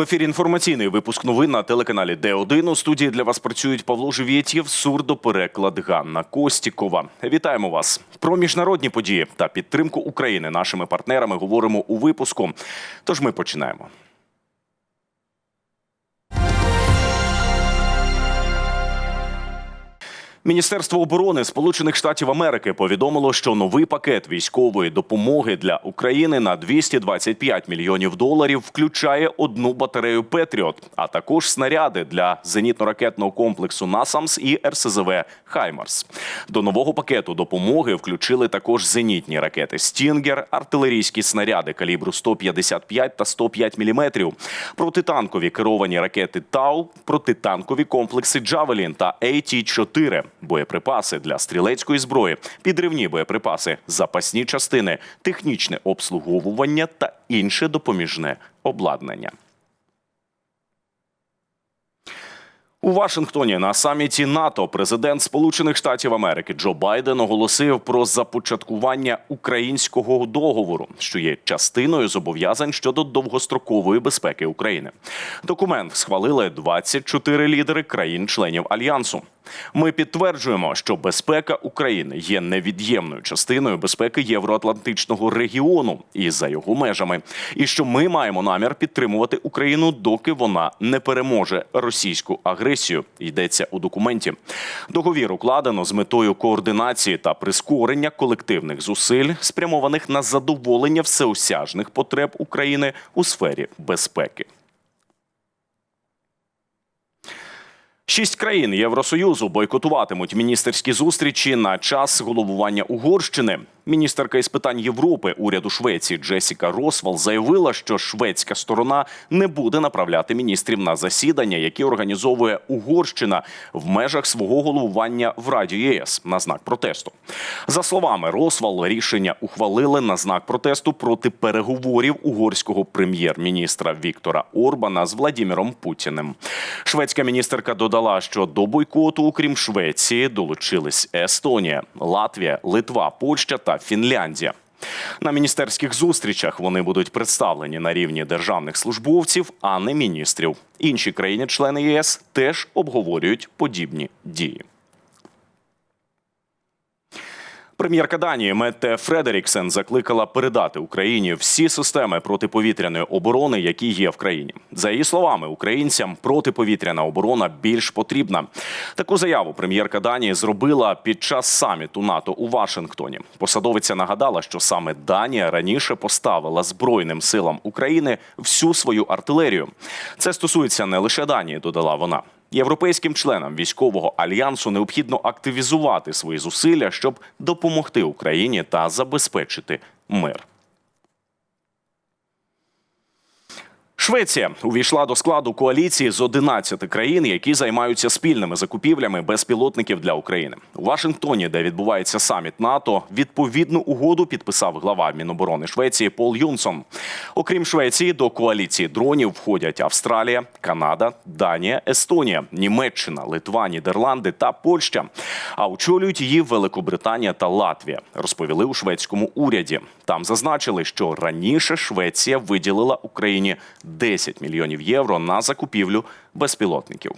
В ефірі інформаційний випуск новин на телеканалі Д1. У студії для вас працюють Павло Живєтєв, сурдопереклад Ганна Костікова. Вітаємо вас про міжнародні події та підтримку України нашими партнерами. Говоримо у випуску. Тож ми починаємо. Міністерство оборони Сполучених Штатів Америки повідомило, що новий пакет військової допомоги для України на 225 мільйонів доларів включає одну батарею Петріот, а також снаряди для зенітно-ракетного комплексу НАСАМС і РСЗВ Хаймарс. До нового пакету допомоги включили також зенітні ракети Стінгер, артилерійські снаряди калібру 155 та 105 мм, протитанкові керовані ракети Тау, протитанкові комплекси Джавелін та AT-4, боєприпаси для стрілецької зброї, підривні боєприпаси, запасні частини, технічне обслуговування та інше допоміжне обладнання. У Вашингтоні на саміті НАТО президент Сполучених Штатів Америки Джо Байден оголосив про започаткування українського договору, що є частиною зобов'язань щодо довгострокової безпеки України. Документ схвалили 24 лідери країн-членів альянсу. Ми підтверджуємо, що безпека України є невід'ємною частиною безпеки євроатлантичного регіону і за його межами, і що ми маємо намір підтримувати Україну, доки вона не переможе російську агресію. Йдеться у документі. Договір укладено з метою координації та прискорення колективних зусиль, спрямованих на задоволення всеосяжних потреб України у сфері безпеки. Шість країн Євросоюзу бойкотуватимуть міністерські зустрічі на час головування Угорщини. Міністерка із питань Європи уряду Швеції Джесіка Росвал заявила, що шведська сторона не буде направляти міністрів на засідання, які організовує Угорщина в межах свого головування в Раді ЄС на знак протесту. За словами Росвал, рішення ухвалили на знак протесту проти переговорів угорського прем'єр-міністра Віктора Орбана з Владіміром Путіним. Шведська міністерка додала, що до бойкоту, окрім Швеції, долучились Естонія, Латвія, Литва, Польща та Фінляндія. На міністерських зустрічах вони будуть представлені на рівні державних службовців, а не міністрів. Інші країни-члени ЄС теж обговорюють подібні дії. Прем'єрка Данії Метте Фредеріксен закликала передати Україні всі системи протиповітряної оборони, які є в країні. За її словами, українцям протиповітряна оборона більш потрібна. Таку заяву прем'єрка Данії зробила під час саміту НАТО у Вашингтоні. Посадовиця нагадала, що саме Данія раніше поставила збройним силам України всю свою артилерію. Це стосується не лише Данії, додала вона. Європейським членам військового альянсу необхідно активізувати свої зусилля, щоб допомогти Україні та забезпечити мир. Швеція увійшла до складу коаліції з 11 країн, які займаються спільними закупівлями безпілотників для України. У Вашингтоні, де відбувається саміт НАТО, відповідну угоду підписав глава Міноборони Швеції Пол Юнсон. Окрім Швеції, до коаліції дронів входять Австралія, Канада, Данія, Естонія, Німеччина, Литва, Нідерланди та Польща. А очолюють її Великобританія та Латвія. Розповіли у шведському уряді. Там зазначили, що раніше Швеція виділила Україні 10 мільйонів євро на закупівлю безпілотників.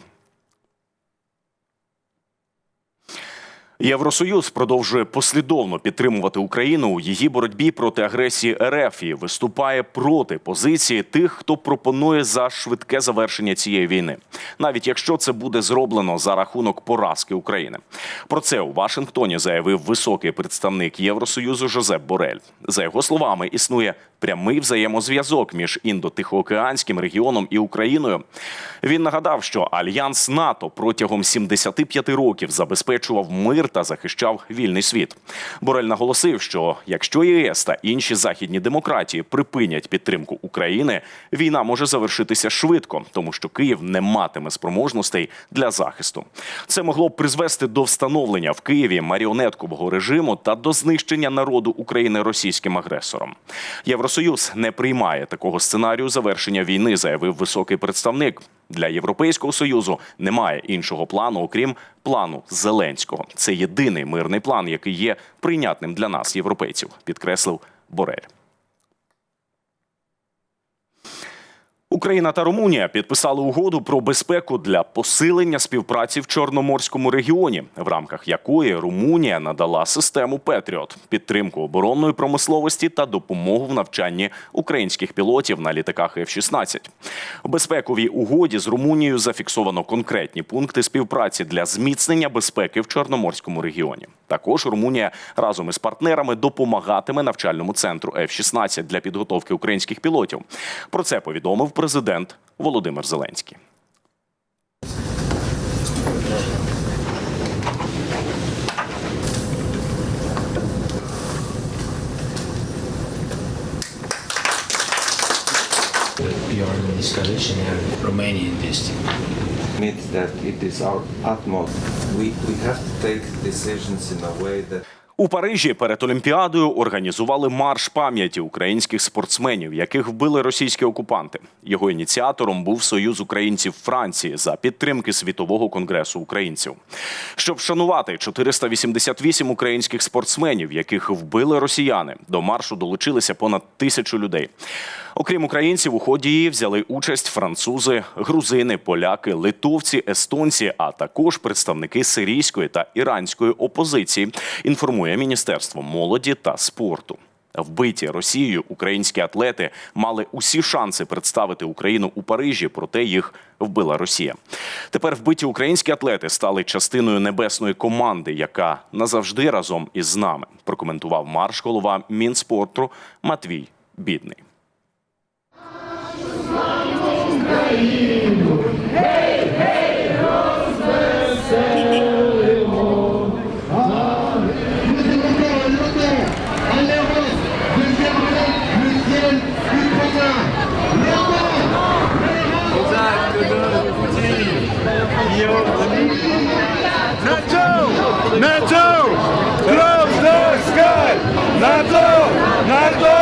Євросоюз продовжує послідовно підтримувати Україну у її боротьбі проти агресії РФ і виступає проти позиції тих, хто пропонує за швидке завершення цієї війни, навіть якщо це буде зроблено за рахунок поразки України. Про це у Вашингтоні заявив високий представник Євросоюзу Жозеп Борель. За його словами, існує прямий взаємозв'язок між індотихоокеанським регіоном і Україною. Він нагадав, що альянс НАТО протягом 75 років забезпечував мир та захищав вільний світ. Борель наголосив, що якщо ЄС та інші західні демократії припинять підтримку України, війна може завершитися швидко, тому що Київ не матиме спроможностей для захисту. Це могло б призвести до встановлення в Києві маріонеткового режиму та до знищення народу України російським агресором. Євросоюз не приймає такого сценарію завершення війни, заявив високий представник. Для європейського союзу немає іншого плану, окрім плану Зеленського. Це єдиний мирний план, який є прийнятним для нас, європейців, підкреслив Борель. Україна та Румунія підписали угоду про безпеку для посилення співпраці в Чорноморському регіоні, в рамках якої Румунія надала систему Петріот, підтримку оборонної промисловості та допомогу в навчанні українських пілотів на літаках F-16. В безпековій угоді з Румунією зафіксовано конкретні пункти співпраці для зміцнення безпеки в Чорноморському регіоні. Також Румунія разом із партнерами допомагатиме навчальному центру F-16 для підготовки українських пілотів. Про це повідомив президент Володимир Зеленський. Your escalation and Romania investing. admit that it is our utmost. We, we have to take decisions in a way that У Парижі перед Олімпіадою організували марш пам'яті українських спортсменів, яких вбили російські окупанти. Його ініціатором був Союз українців Франції за підтримки світового конгресу українців. Щоб вшанувати 488 українських спортсменів, яких вбили росіяни, до маршу долучилися понад тисячу людей. Окрім українців, у ході взяли участь французи, грузини, поляки, литовці, естонці, а також представники сирійської та іранської опозиції. Інформує Міністерство молоді та спорту. Вбиті Росією українські атлети мали усі шанси представити Україну у Парижі, проте їх вбила Росія. Тепер вбиті українські атлети стали частиною небесної команди, яка назавжди разом із нами. Прокоментував марш голова Мінспорту Матвій Бідний. NATO! NATO! The sky! NATO! NATO!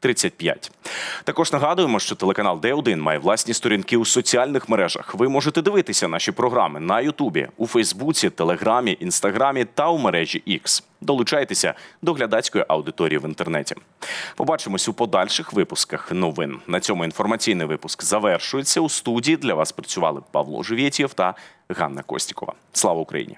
35. Також нагадуємо, що телеканал Д1 має власні сторінки у соціальних мережах. Ви можете дивитися наші програми на Ютубі, у Фейсбуці, Телеграмі, Інстаграмі та у мережі X. Долучайтеся до глядацької аудиторії в інтернеті. Побачимось у подальших випусках новин. На цьому інформаційний випуск завершується. У студії для вас працювали Павло Живєтєв та Ганна Костікова. Слава Україні!